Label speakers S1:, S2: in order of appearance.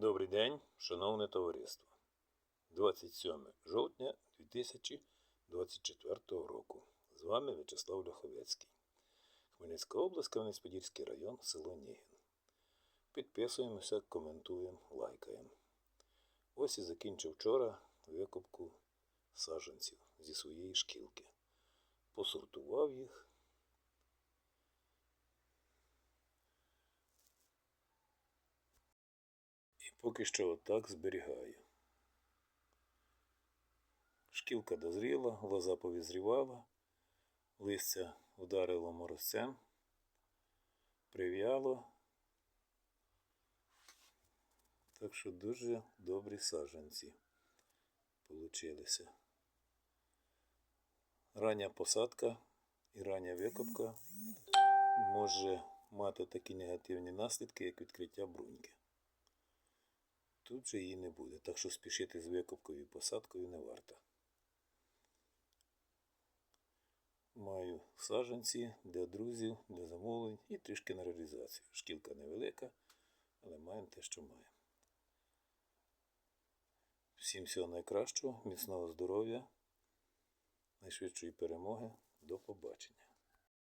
S1: Добрий день, шановне товариство. 27 жовтня 2024 року. З вами В'ячеслав Ляховецький. Хмельницька область, Кам'янець-Подільський район, село Нігін. Підписуємося, коментуємо, лайкаємо. Ось і закінчив вчора викупку саджанців зі своєї шкілки. Посортував їх. І поки що отак зберігаю. Шкілка дозріла, лоза повізрівала, листя вдарило морозцем, прив'яло. Так що дуже добрі саджанці получилися. Рання посадка і рання викопка може мати такі негативні наслідки, як відкриття бруньки. Тут же її не буде, так що спішити з викопкою і посадкою не варто. Маю саджанці для друзів, для замовлень і трішки на реалізацію. Шкілка невелика, але маємо те, що маємо. Всім всього найкращого, міцного здоров'я, найшвидшої перемоги. До побачення.